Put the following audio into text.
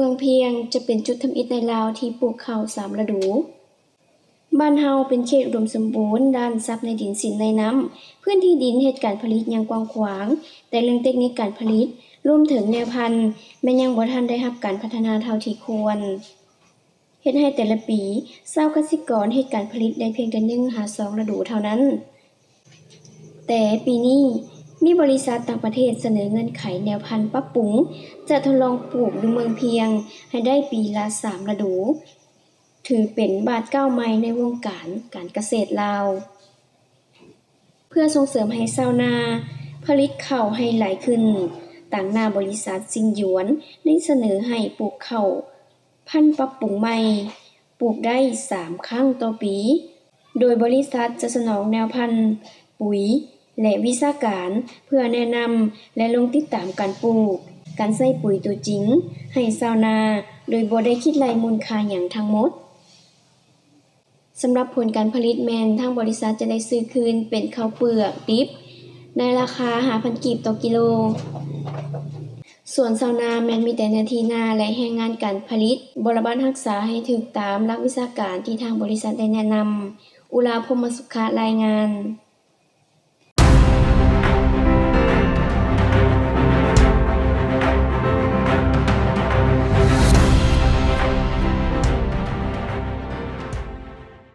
เมืองเพียงจะเป็นจุดทำอิฐในลาวที่ปลูกข้าวสามฤดู บ้านเฮาเป็นเขตอุดมสมบูรณ์ด้านทรัพย์ในดินสินในน้ำพื้นที่ดินเหตุการผลิตยังกว้างขวาง แต่เรื่องเทคนิคการผลิตรวมถึงแนวพันธุ์แม้ยังบ่ทันได้รับการพัฒนาเท่าที่ควรเฮ็ดให้แต่ละปีชาวกสิกรเฮ็ดการผลิตได้เพียงแต่1หา2ฤดูเท่านั้น แต่ปีนี้ มีบริษัทต่างประเทศเสนอเงื่อนไขแนวพันธุ์ปรับปรุง จะทดลองปลูกในเมืองเพียง ให้ได้ปีละ3ฤดู ถือเป็นบาทก้าวใหม่ในวงการการเกษตรลาว เพื่อส่งเสริมให้ชาวนา ผลิตข้าวให้หลายขึ้น ต่างหน้าบริษัทซิงหยวนได้เสนอให้ปลูกข้าวพันธุ์ปรับปรุงใหม่ ปลูกได้3ครั้งต่อปี โดยบริษัทจะสนองแนวพันธุ์ปุ๋ย และวิชาการเพื่อแนะนำและลงติดตามการปลูก การใส่ปุ๋ยตัวจริง ให้ชาวนาโดยบ่ได้คิดรายมูลค่าหยังทั้งหมดสำหรับผลการผลิตแมนทางบริษัทจะได้ซื้อคืนเป็นข้าวเปลือกดิบ ในราคา5,000กีบต่อกิโล ส่วนชาวนาแมนมีแต่หนาทีนาและแรงงานการผลิต บริบาลรักษาให้ถูกตามหลักวิชาการที่ทางบริษัทได้แนะนำอุลาพมสุขารายงาน